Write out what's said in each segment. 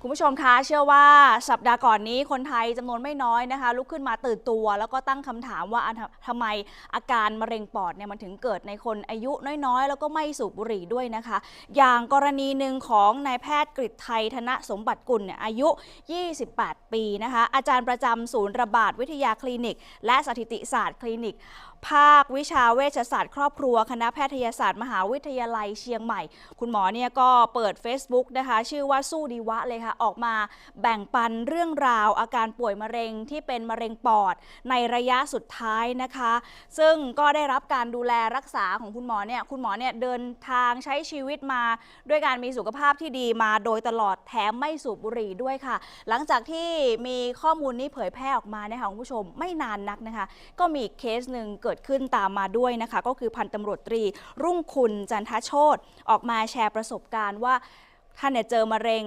คุณผู้ชมคะเชื่อว่าสัปดาห์ก่อนนี้คนไทยจำนวนไม่น้อยนะคะ ลุกขึ้นมาตื่นตัว แล้วก็ตั้งคำถามว่าทำทำไมอาการมะเร็งปอดเนี่ยมันถึงเกิดในคนอายุน้อยๆ แล้วก็ไม่สูบบุหรี่ด้วยนะคะ อย่างกรณีหนึ่งของนายแพทย์กฤษไทยธนสมบัติกุลเนี่ยอายุ 28 ปีนะคะ อาจารย์ประจำศูนย์ระบาดวิทยาคลินิก และสถิติศาสตร์คลินิกภาควิชาเวชศาสตร์ครอบครัว คณะแพทยศาสตร์มหาวิทยาลัยเชียงใหม่ คุณหมอเนี่ยก็เปิด Facebook นะคะ ชื่อว่าสู้ดีวะเลยค่ะ ออกมาแบ่งปันเรื่องราวอาการป่วยมะเร็งที่เป็นมะเร็งปอดในระยะสุดท้ายนะคะ ซึ่งก็ได้รับการดูแลรักษาของคุณหมอเนี่ย คุณหมอเนี่ยเดินทางใช้ชีวิตมา ด้วยการมีสุขภาพที่ดีมาโดยตลอดแถมไม่สูบบุหรี่ด้วยค่ะ หลังจากที่มีข้อมูลนี้เผยแพร่ออกมานะคะคุณผู้ชมไม่นานนักนะคะ ก็มีอีกเคสหนึ่งเกิดขึ้นตามมาด้วยนะคะ ก็คือพันตำรวจตรี รุ่งคุณจันทโชตออกมาแชร์ประสบการณ์ว่าท่านเนี่ยเจอมะเร็ง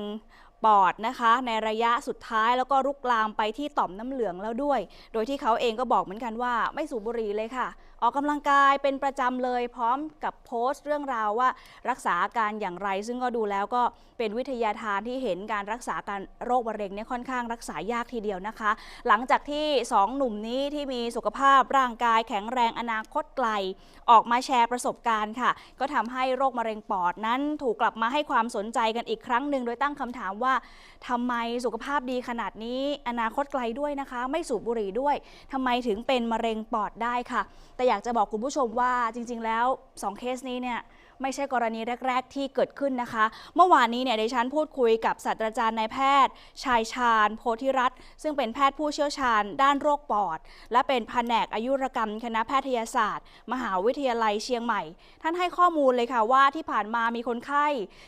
ปอดนะคะ ในระยะสุดท้ายแล้วก็รุกลามไปที่ต่อมน้ำเหลืองแล้วด้วย โดยที่เขาเองก็บอกเหมือนกันว่าไม่สูบบุหรี่เลยค่ะ ออกกำลังกายเป็นประจำเลยพร้อมกับโพสต์เรื่องราวว่ารักษาอาการอย่างไร ซึ่งก็ดูแล้วก็เป็นวิทยาทานที่เห็นการรักษาการโรคมะเร็งเนี่ยค่อนข้างรักษายากทีเดียวนะคะ หลังจากที่ 2 หนุ่มนี้ที่มีสุขภาพร่างกายแข็งแรงอนาคตไกล ออกมาแชร์ประสบการณ์ค่ะ ก็ทำให้โรคมะเร็งปอดนั้นถูกกลับมาให้ความสนใจกันอีกครั้งหนึ่งโดยตั้งคำถามว่าทำไมสุขภาพดีขนาดนี้ อนาคตไกลด้วยนะคะ ไม่สูบบุหรี่ด้วยทำไมถึงเป็นมะเร็งปอดได้ค่ะ แต่อยากจะบอกคุณผู้ชมว่าจริง ๆ แล้ว 2 เคสนี้เนี่ย ไม่ใช่กรณีแรก ๆ ที่เกิดขึ้นนะคะ เมื่อวานนี้เนี่ยดิฉันพูดคุยกับศาสตราจารย์นายแพทย์ ชายชาญโพธิรัตน์ซึ่งเป็นแพทย์ผู้เชี่ยวชาญ ด้านโรคปอด และเป็นแผนกอายุรกรรม คณะแพทยศาสตร์ มหาวิทยาลัยเชียงใหม่ ท่านให้ข้อมูลเลยค่ะว่าที่ผ่านมามีคนไข้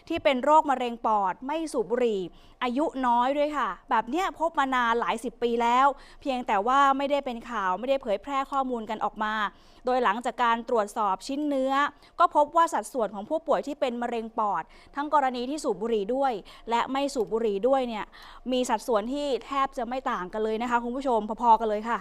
ที่เป็นโรคมะเร็งปอด ไม่สูบบุหรี่ อายุน้อยด้วยค่ะ แบบเนี้ยพบมานานหลายสิบปีแล้ว เพียงแต่ว่าไม่ได้เป็นข่าวไม่ได้เผยแพร่ข้อมูลกันออกมา โดยหลังจากการตรวจสอบชิ้นเนื้อ ก็พบว่าสัดส่วนของผู้ป่วยที่เป็นมะเร็งปอด ทั้งกรณีที่สูบบุหรี่ด้วย และไม่สูบบุหรี่ด้วยเนี่ยมีสัดส่วนที่แทบจะไม่ต่างกันเลยนะคะคุณผู้ชมพอๆกันเลยค่ะ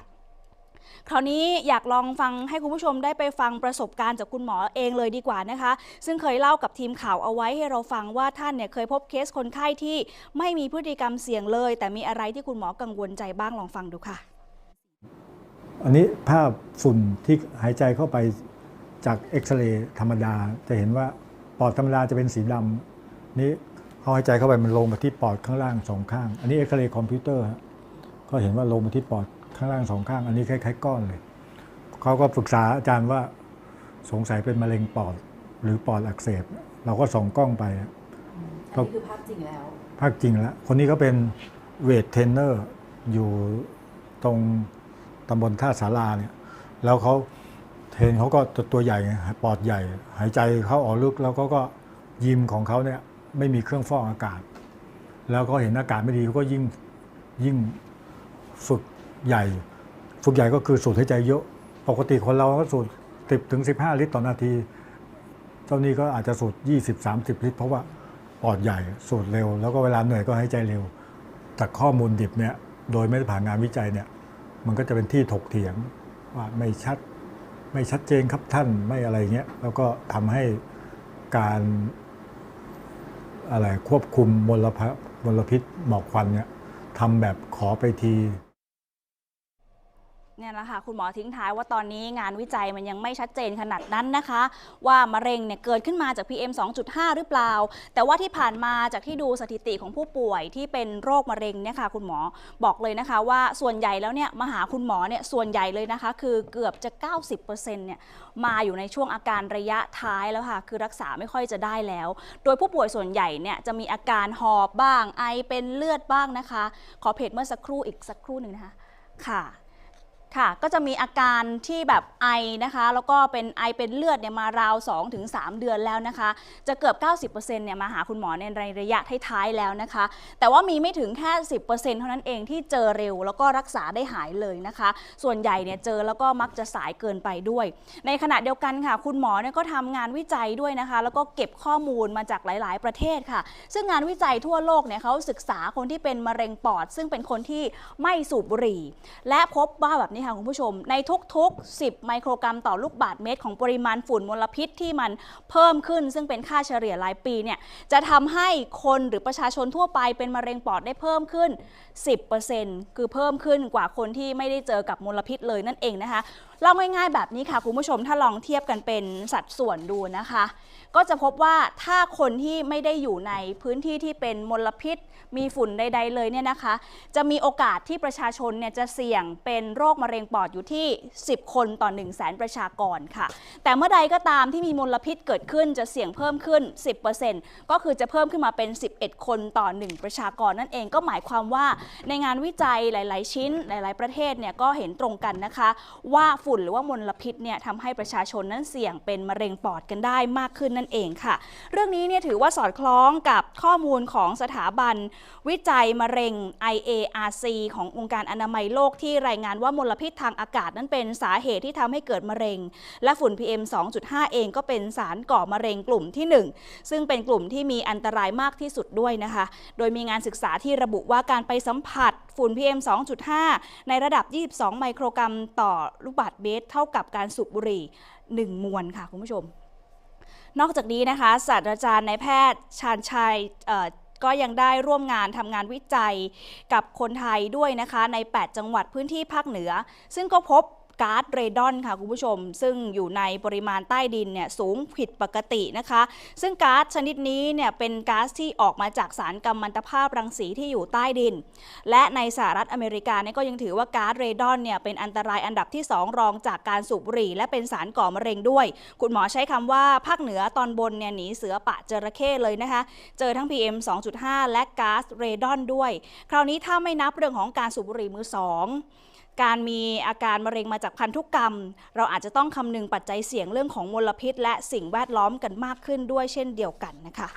คราวนี้อยากลองฟังให้คุณผู้ชมได้ไปฟังประสบการณ์จากคุณหมอเองเลยดีกว่านะคะ ซึ่งเคยเล่ากับทีมข่าวเอาไว้ให้เราฟังว่าท่านเนี่ยเคยพบเคสคนไข้ที่ไม่มีพฤติกรรมเสี่ยงเลย แต่มีอะไรที่คุณหมอกังวลใจบ้างลองฟังดูค่ะ อันนี้ภาพฝุ่นที่หายใจเข้าไป จากเอ็กซเรย์ธรรมดาจะเห็นว่าปอดธรรมดาจะเป็นสีดำนี่เขาหายใจเข้าไปมันลงมาที่ปอดข้างล่างสองข้าง อันนี้เอ็กซเรย์คอมพิวเตอร์ฮะก็เห็นว่าลงมาที่ปอดข้างล่างสองข้าง อันนี้คล้ายๆก้อนเลยเขาก็ปรึกษาอาจารย์ว่าสงสัยเป็นมะเร็งปอดหรือปอดอักเสบ เราก็ส่องกล้องไปอันนี้คือภาพจริงแล้วภาคจริงแล้ว คนนี้ก็เป็นเวทเทรนเนอร์อยู่ตรงตำบลท่าสาราเนี่ยแล้วเขาเทร นเขาก็ตัวใหญ่ไงปอดใหญ่ หายใจเขาออกลึกแล้วก็ก็ยิมของเขาเนี่ยไม่มีเครื่องฟอกอากาศ แล้วก็เห็นอากาศไม่ดีเขาก็ยิ่งยิ่งฝึกใหญ่ ฝึกใหญ่ก็คือสูดหายใจเยอะปกติคนเราก็สูดสิบถึงสิบห้าลิตรต่อนาทีเจ้านี้ก็อาจจะสูด20 30 ลิตร เพราะว่าปอดใหญ่สูดเร็ว แล้วก็เวลาเหนื่อยก็หายใจเร็วจากข้อมูลดิบเนี่ยโดยไม่ได้ผ่านงานวิจัยเนี่ยมันก็จะเป็นที่ถกเถียงว่าไม่ชัด ไม่ชัดเจนครับท่านไม่อะไรเงี้ยแล้วก็ทำให้การอะไรควบคุมมลภมลพิษหมอกควันเนี่ยทำแบบขอไปที เนี่ยแหละค่ะคุณหมอทิ้งท้ายว่าตอนนี้งานวิจัยมันยังไม่ชัดเจนขนาดนั้นนะคะ ว่ามะเร็งเนี่ยเกิดขึ้นมาจาก PM 2.5 หรือเปล่า แต่ว่าที่ผ่านมาจากที่ดูสถิติของผู้ป่วยที่เป็นโรคมะเร็งเนี่ยค่ะคุณหมอบอกเลยนะคะ ว่าส่วนใหญ่แล้วเนี่ยมาหาคุณหมอเนี่ยส่วนใหญ่เลยนะคะ คือเกือบจะ 90%เนี่ยมาอยู่ในช่วงอาการระยะท้ายแล้วค่ะคือรักษาไม่ค่อยจะได้แล้ว โดยผู้ป่วยส่วนใหญ่เนี่ยจะมีอาการหอบบ้างไอเป็นเลือดบ้างนะคะ ขอเพจเมื่อสักครู่อีกสักครู่หนึ่งนะคะค่ะ ค่ะ ก็จะมีอาการที่แบบไอนะคะ แล้วก็เป็นไอเป็นเลือดเนี่ยมาราว 2-3 เดือนแล้วนะคะ จะเกือบ 90%เนี่ยมาหาคุณหมอในระยะท้ายๆแล้วนะคะ แต่ว่ามีไม่ถึงแค่ 10%เท่านั้นเองที่เจอเร็ว แล้วก็รักษาได้หายเลยนะคะ ส่วนใหญ่เนี่ยเจอแล้วก็มักจะสายเกินไปด้วย ในขณะเดียวกันค่ะ คุณหมอเนี่ยก็ทำงานวิจัยด้วยนะคะ แล้วก็เก็บข้อมูลมาจากหลาย ๆ ประเทศค่ะ ซึ่งงานวิจัยทั่วโลกเนี่ยเขาศึกษาคนที่เป็นมะเร็งปอด ซึ่งเป็นคนที่ไม่สูบบุหรี่ และพบว่าแบบนี้นี้ค่ะคุณผู้ชม ในทุกๆ 10 ไมโครกรัมต่อลูกบาศก์เมตร ของปริมาณฝุ่นมลพิษที่มันเพิ่มขึ้น ซึ่งเป็นค่าเฉลี่ยรายปีเนี่ยจะทำให้คนหรือประชาชนทั่วไปเป็นมะเร็งปอดได้เพิ่มขึ้น 10%คือเพิ่มขึ้นกว่าคนที่ไม่ได้เจอกับมลพิษเลยนั่นเองนะคะเล่าง่ายๆแบบนี้ค่ะคุณผู้ชมถ้าลองเทียบกันเป็นสัดส่วนดูนะคะ ก็จะพบว่าถ้าคนที่ไม่ได้อยู่ในพื้นที่ที่เป็นมลพิษ มีฝุ่นใด ๆ เลยเนี่ยนะคะ จะมีโอกาสที่ประชาชนเนี่ยจะเสี่ยงเป็นโรคมะเร็งร็งปอดอยู่ที่ 10 คนต่อ 1 0 0 0 0แสนประชากรค่ะ แต่เมื่อใดก็ตามที่มีมลพิษเกิดขึ้นจะเสี่ยงเพิ่มขึ้น 10%ก็คือจะเพิ่มขึ้นมาเป็น 11 คนต่อ 1 ประชากรนั่นเองก็หมายความว่าในงานวิจัยหลาย ๆ ชิ้นหลาย ๆ ประเทศเนี่ยก็เห็นตรงกันนะคะ ว่าฝุ่นหรือว่ามลพิษเนี่ยทำให้ประชาชนนั้นเสี่ยงเป็นมะเร็งปอดกันได้มากขึ้นนั่นเองค่ะ เรื่องนี้เนี่ยถือว่าสอดคล้องกับข้อมูลของสถาบัน วิจัยมะเร็ง IARC ขององค์การอนามัยโลกที่รายงานว่ามลพิษทางอากาศนั้นเป็นสาเหตุที่ทำให้เกิดมะเร็ง และฝุ่น PM 2.5 เองก็เป็นสารก่อมะเร็งกลุ่มที่ 1 ซึ่งเป็นกลุ่มที่มีอันตรายมากที่สุดด้วยนะคะ โดยมีงานศึกษาที่ระบุว่าการไปสัมผัสฝุ่น PM 2.5 ในระดับ 22 ไมโครกรัมต่อลูกบาศก์เมตร เท่ากับการสูบบุหรี่ 1 มวนค่ะคุณผู้ชม นอกจากนี้นะคะศาสตราจารย์นายแพทย์ชาญชัย ก็ยังได้ร่วมงานทำงานวิจัยกับคนไทยด้วยนะคะใน 8 จังหวัดพื้นที่ภาคเหนือ ซึ่งก็พบ ก๊าซเรดอนค่ะคุณผู้ชม ซึ่งอยู่ในปริมาณใต้ดินเนี่ยสูงผิดปกตินะคะ ซึ่งก๊าซชนิดนี้เนี่ยเป็นก๊าซที่ออกมาจากสารกัมมันตภาพรังสีที่อยู่ใต้ดิน และในสหรัฐอเมริกาเนี่ยก็ยังถือว่าก๊าซเรดอนเนี่ยเป็นอันตรายอันดับที่ 2 รองจากการสูบบุหรี่ และเป็นสารก่อมะเร็งด้วย คุณหมอใช้คำว่าภาคเหนือตอนบนเนี่ยหนีเสือปะจระเข้เลยนะคะ เจอทั้ง PM 2.5 และก๊าซเรดอนด้วย คราวนี้ถ้าไม่นับเรื่องของการสูบบุหรี่มือสอง การมีอาการมะเร็งมาจากพันธุกรรม เราอาจจะต้องคำนึงปัจจัยเสี่ยงเรื่องของมลพิษ และสิ่งแวดล้อมกันมากขึ้นด้วยเช่นเดียวกันนะคะ